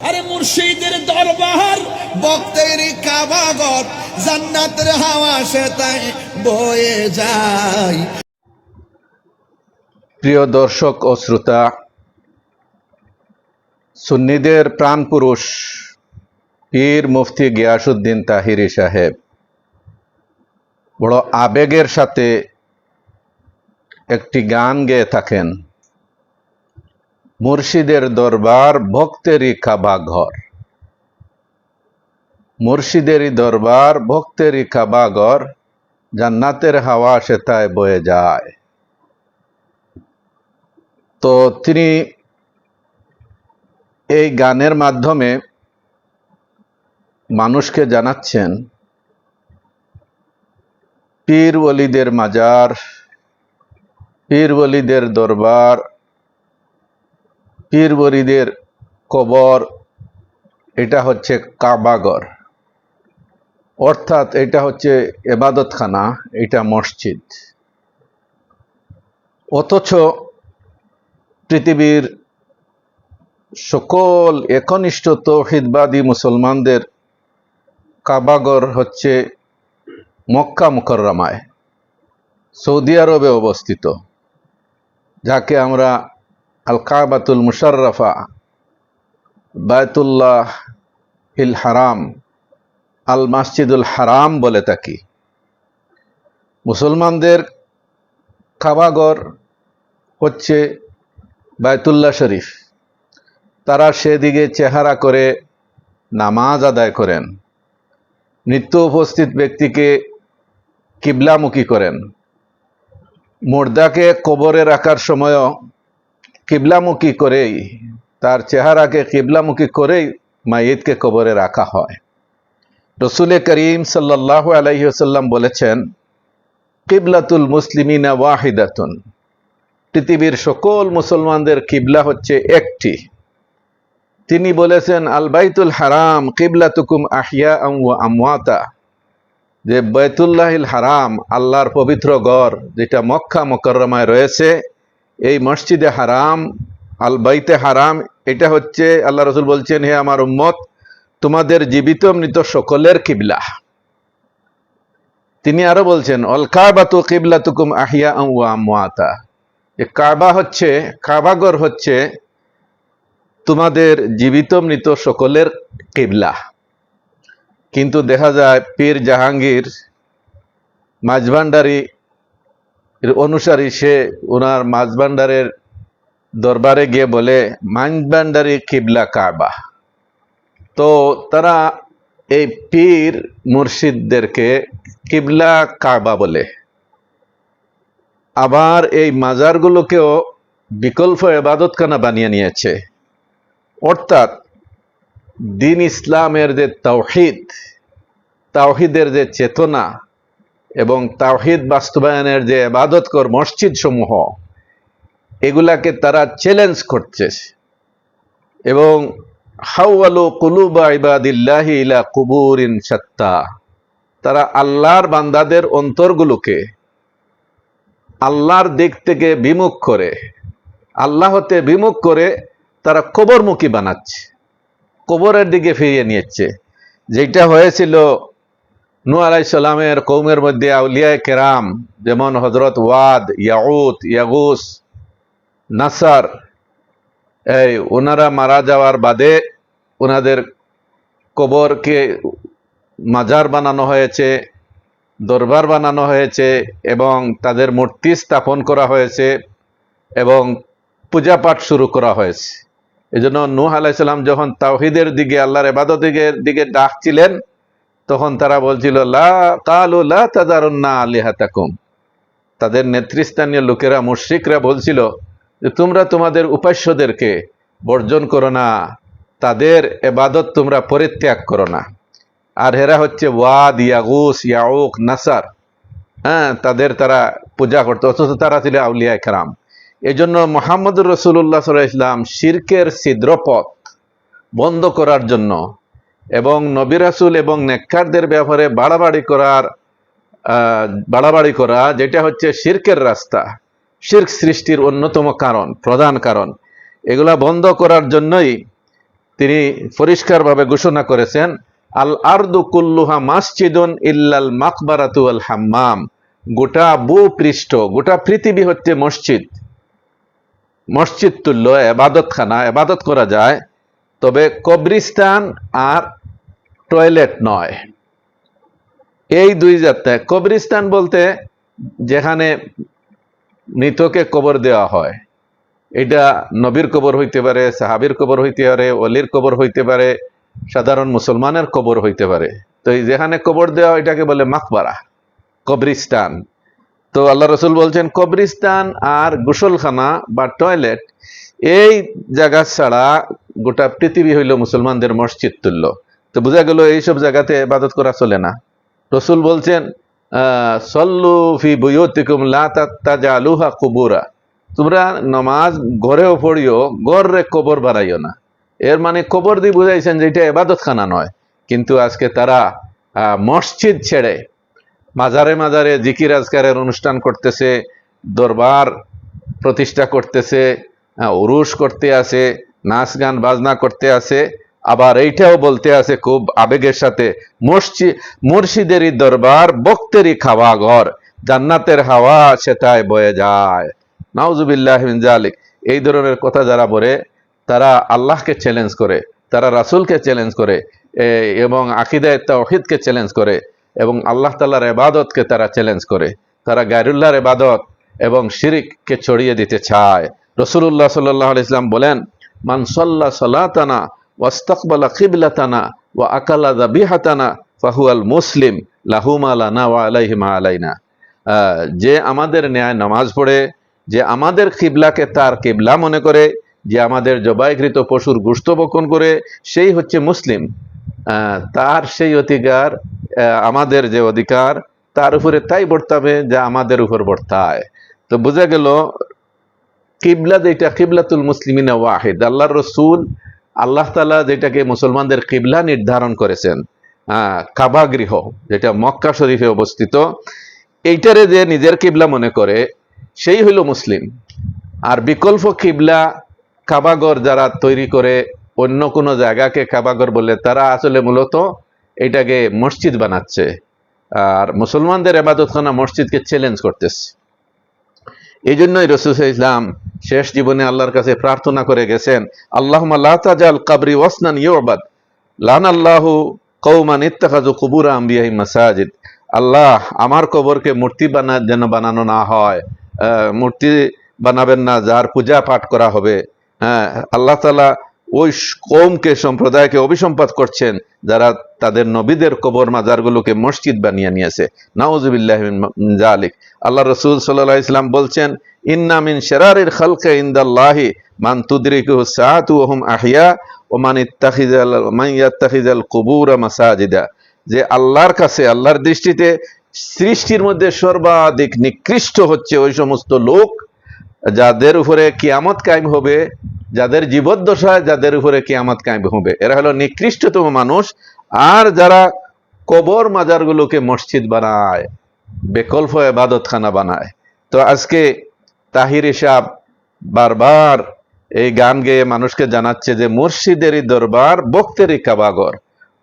আরে মুর্শিদের দরবার বক্তের কাবাগর জান্নাতের হাওয়া সে তাই বয়ে যায়। প্রিয় দর্শক ও শ্রোতা, সুন্নিদের প্রাণপুরুষ পীর মুফতি গিয়াসুদ্দিন তাহিরি সাহেব বড় আবেগের সাথে একটি গান গেয়ে থাকেন। মুর্শিদের দরবার ভক্তেরই কাবা ঘর মুর্শিদেরই দরবার ভক্তেরই কাবা ঘর জান্নাতের হাওয়া সেতায় বয়ে যায়। তো তিনি এই গানের মাধ্যমে মানুষকে জানাচ্ছেন, পীর ওলিদের মাজার, পীর ওলিদের দরবার পীর ওলিদের কবর, এটা হচ্ছে কাবাগর। অর্থাৎ এটা হচ্ছে এবাদতখানা, এটা মসজিদ। অথচ পৃথিবীর সকল একনিষ্ঠ তৌহিদবাদী মুসলমানদের কাবাগর হচ্ছে মক্কা মুকররমায়, সৌদি আরবে অবস্থিত, যাকে আমরা আল কাবাতুল মুশাররফা বায়তুল্লাহ হিল হারাম আল মাসজিদুল হারাম বলে থাকি। মুসলমানদের কাবাগর হচ্ছে বায়তুল্লাহ শরীফ। তারা সেদিকে চেহারা করে নামাজ আদায় করেন। নিত্য উপস্থিত ব্যক্তিকে কিবলামুখী করেন। মুর্দাকে কবরে রাখার সময়ও কিবলামুখী করেই, তার চেহারাকে কিবলামুখী করেই মাইয়িদকে কবরে রাখা হয়। রসুল করিম সাল্লাহ আলহিহাল্লাম বলেছেন, কিবলাতুল মুসলিমিনা ওয়াহিদাতুন। পৃথিবীর সকল মুসলমানদের কিবলা হচ্ছে একটি। তিনি বলেছেন আলবাইতুল হারাম কিবলা তুকুম আহিয়া আমওয়াতা। যে বাইতুল্লাহিল হারাম, আল্লাহর পবিত্র গড় যেটা মক্কা মকরমায় রয়েছে এই মসজিদে হারাম, আল বাইতে হারাম, এটা হচ্ছে আল্লাহ রসুল বলছেন, হে আমার উম্মত, তোমাদের জীবিত মৃত সকলের কিবলা। তিনি আরও বলছেন, অল কাবা কাবাতু কিবলা তুকুম আহিয়া আমওয়াতা। যে কাবা হচ্ছে, কাবাগর হচ্ছে তোমাদের জীবিত মৃত সকলের কিবলা। কিন্তু দেখা যায়, পীর জাহাঙ্গীর, মাঝভান্ডারি অনুসারী সে ওনার মাঝভান্ডারের দরবারে গিয়ে বলে, মাঝভান্ডারি কিবলা কাবা। তো তারা এই পীর মুর্শিদদেরকে কিবলা কাবা বলে। আবার এই মাজারগুলোকেও বিকল্প এবাদতখানা বানিয়ে নিয়েছে। অর্থাৎ দিন ইসলামের যে তাওহিদ, তাওহিদের যে চেতনা এবং তাওহিদ বাস্তবায়নের যে এবাদতকর মসজিদ সমূহ এগুলাকে তারা চ্যালেঞ্জ করছে। এবং হাওয়ালু কুলুবা ইবাদিল্লাহি ইলা কুবুর ইন সত্তা তারা আল্লাহর বান্দাদের অন্তরগুলোকে আল্লাহর দিক থেকে বিমুখ করে, আল্লাহতে বিমুখ করে তারা কবরমুখী বানাচ্ছে, কবরের দিকে ফিরিয়ে নিয়েছে। যেটা হয়েছিল নু আলাইসাল্লামের কৌমের মধ্যে আউলিয়ায় কেরাম, যেমন হজরত ওয়াদ, ইয়াউত, ইয়াগুস, নাসার, এই ওনারা মারা যাওয়ার বাদে ওনাদের কবরকে মাজার বানানো হয়েছে, দরবার বানানো হয়েছে এবং তাদের মূর্তি স্থাপন করা হয়েছে এবং পূজা পাঠ শুরু করা হয়েছে। এই জন্য নূহ আলাইসাল্লাম যখন তাওহিদের দিকে, আল্লাহর এবাদতের দিকে ডাকছিলেন তখন তারা বলছিল, লা কালু লা তাদারুন্না আলিহাতাকুম। তাদের নেতৃস্থানীয় লোকেরা, মুশ্রিকরা বলছিল, যে তোমরা তোমাদের উপাস্যদেরকে বর্জন করো না, তাদের এবাদত তোমরা পরিত্যাগ করো না। আর হেরা হচ্ছে ওয়াদ, ইয়াগুস, ইয়াউক, নাসার। হ্যাঁ তাদের তারা পূজা করতো, অথচ তারা ছিল আউলিয়া একরাম। এই জন্য মোহাম্মদুর রসুল্লাহ সাল্লাহ ইসলাম শিরকের ছিদ্রপথ বন্ধ করার জন্য এবং নবী রাসুল এবং নেককারদের ব্যাপারে বাড়াবাড়ি করার বাড়াবাড়ি করা, যেটা হচ্ছে শিরকের রাস্তা। শির্ক সৃষ্টির অন্যতম কারণ, প্রধান কারণ। এগুলা বন্ধ করার জন্যই তিনি পরিষ্কারভাবে ঘোষণা করেছেন, আল আরদু কুল্লুহা মাসজিদুন ইল্লাল মাকবারাতু আল হাম্মাম। গোটা ভূ পৃষ্ঠ গোটা পৃথিবী হচ্ছে মসজিদ। মসজিদ তুল্য এবাদতখানা, এবাদত করা যায়। তবে কবরিস্তান আর টয়লেট নয়। এই দুই যাত্রায় কবরিস্তান বলতে যেখানে মৃতকে কবর দেওয়া হয়, এটা নবীর কবর হইতে পারে, সাহাবির কবর হইতে পারে অলির কবর হইতে পারে, সাধারণ মুসলমানের কবর হইতে পারে। তো এই যেখানে কবর দেওয়া, এটাকে বলে মাকবারা কবরিস্তান তো আল্লাহ রসুল বলছেন কবরিস্তান আর গোসলখানা বা টয়লেট, এই জায়গা ছাড়া গোটা পৃথিবী হইল মুসলমানদের মসজিদ তুল্য তো বোঝা গেল এইসব জায়গাতে ইবাদত করা চলে না। রসুল বলছেন সল্লু ফি বুয়ুতিকুম লা তাতাজালুহা কুবুরা। তোমরা নমাজ ঘরেও পড়িও গড়রে কবর বাড়াইও না। এর মানে কবর দিয়ে বুঝাইছেন যে এটা এবাদত খানা নয়। কিন্তু আজকে তারা মসজিদ ছেড়ে মাজারে মাজারে জিকির আজকারের অনুষ্ঠান করতেছে, দরবার প্রতিষ্ঠা করতেছে উরুস করতে আছে, নাচ গান, বাজনা করতে আছে। আবার এইটাও বলতে আছে খুব আবেগের সাথে মসজিদ মুর্শিদেরই দরবার বক্তেরই খাওয়া ঘর জান্নাতের হাওয়া সেটাই বয়ে যায়। নাউজুবিল্লাহ জালিক এই ধরনের কথা যারা বলে, তারা আল্লাহকে চ্যালেঞ্জ করে, তারা রাসূলকে চ্যালেঞ্জ করে এবং আকিদায় তাওহিদকে চ্যালেঞ্জ করে, এবং আল্লাহ তাল্লাহর এবাদতকে তারা চ্যালেঞ্জ করে। তারা গায়রুল্লাহর এবাদত এবং শিরিককে ছড়িয়ে দিতে চায়। রসুল্লাহ সাল্লাহ ইসলাম বলেন মানসল্লা সালাতানা ওয়াস্তাকবালা খিবলাতানা ওয়া আকালা দাবিহাতানা ফাহুয়াল মুসলিম লাহুমা লানা ওয়া আলাইহিমা আলাইনা। যে আমাদের ন্যায় নামাজ পড়ে, যে আমাদের কিবলাকে তার কিবলা মনে করে, যে আমাদের জবাইকৃত পশুর গুস্ত বক্ষণ করে, সেই হচ্ছে মুসলিম। তার সেই অধিকার আমাদের যে অধিকার, তার উপরে তাই বর্তাবে যা আমাদের উপর বর্তায়। তো বোঝা গেল, কিবলা যেটা কিবলাতুল মুসলিমিনা ওয়াহিদ, আল্লাহর রসুল আল্লাহ তালা যেটাকে মুসলমানদের কিবলা নির্ধারণ করেছেন আহ, কাবা গৃহ যেটা মক্কা শরীফে অবস্থিত এইটারে যে নিজের কিবলা মনে করে সেই হইল মুসলিম। আর বিকল্প কিবলা কাবাগর যারা তৈরি করে অন্য কোনো জায়গাকে কাবাগর বলে তারা আসলে মূলত এটাকে মসজিদ বানাচ্ছে। আর মুসলমানদের এবাদতখানা মসজিদকে চ্যালেঞ্জ করতেছে। এই জন্যই রসুল ইসলাম শেষ জীবনে আল্লাহর কাছে প্রার্থনা করে গেছেন আল্লাহ তাজাল কাবরি ওয়াসনান ইউবাদ। লান আল্লাহ কৌমান ইত্তাকাজু কুবুরা আম্বিয়াহি মাসাজিদ। আল্লাহ আমার কবরকে মূর্তি বানা, যেন বানানো না হয় মূর্তি বানাবেন না, যার পূজা পাঠ করা হবে। হ্যাঁ আল্লাহ তালা ওই কৌমকে সম্প্রদায়কে অভিসম্পাদ করছেন যারা তাদের নবীদের কবর মাজারগুলোকে মসজিদ বানিয়ে নিয়েছে। নাউজুবিল্লাহ মিন জালিক আল্লাহ রসুল সাল্লাহ ইসলাম বলছেন, ইন্না মিন শেরারির খালকে ইন্দাল্লাহি মান তুদরিকু সাআতু ওয়া হুম আহিয়া ও মান ইত্তাখিজাল ইয়াত্তাখিজাল কুবুর মাসাজিদা। যে আল্লাহর কাছে, আল্লাহর দৃষ্টিতে সৃষ্টির মধ্যে সর্বাধিক নিকৃষ্ট হচ্ছে ওই সমস্ত লোক যাদের উপরে কিয়ামত কায়েম হবে, যাদের জীবদ্দশায় যাদের উপরে কিয়ামত কায়েম হবে। এরা হলো নিকৃষ্টতম মানুষ, আর যারা কবর মাজারগুলোকে মসজিদ বানায় বিকল্প এবাদতখানা বানায়। তো আজকে তাহির সাহ বারবার এই গান গেয়ে মানুষকে জানাচ্ছে যে মুর্শিদেরই দরবার বক্তেরই কাবাগর,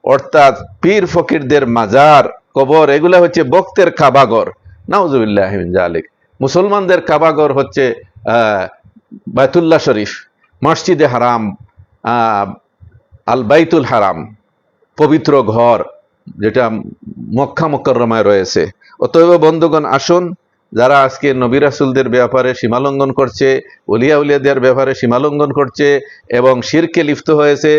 অর্থাৎ পীর ফকিরদের মাজার, কবর, এগুলা হচ্ছে বক্তের কাবাগর। নাউজুবিল্লাহ জালিক মুসলমানদের কাবাগর হচ্ছে, আহ বায়তুল্লাহ শরীফ, মসজিদে হারাম আল বাইতুল হারাম, পবিত্র ঘর, যেটা মক্কা মক্করমায় রয়েছে। অতএব বন্ধুগণ, আসুন, যারা আজকে নবী রাসুলদের ব্যাপারে সীমালঙ্ঘন করছে উলিয়া উলিয়াদের ব্যাপারে সীমালঙ্ঘন করছে, এবং শিরকে লিপ্ত হয়েছে,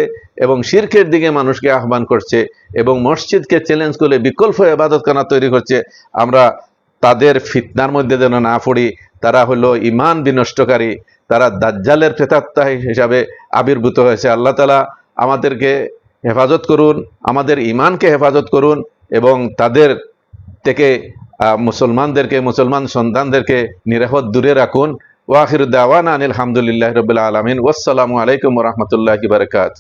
এবং শিরকের দিকে মানুষকে আহ্বান করছে, এবং মসজিদকে চ্যালেঞ্জ করে বিকল্প এবাদতখানা তৈরি করছে, আমরা তাদের ফিতনার মধ্যে যেন না পড়ি, তারা হলো ইমান বিনষ্টকারী, তারা দাজ্জালের প্রেতাত্মা হিসাবে আবির্ভূত হয়েছে। আল্লাহ তালা আমাদেরকে হেফাজত করুন, আমাদের ইমানকে হেফাজত করুন এবং তাদের থেকে মুসলমানদেরকে, মুসলমান সন্তানদেরকে নিরাপদ দূরে রাখুন। ওয়াখির দাওয়ান আনিল হামদুলিল্লাহ রবিল আলমিন। ওয়াসালামু আলাইকুম রহমতুল্লাহ বারকাত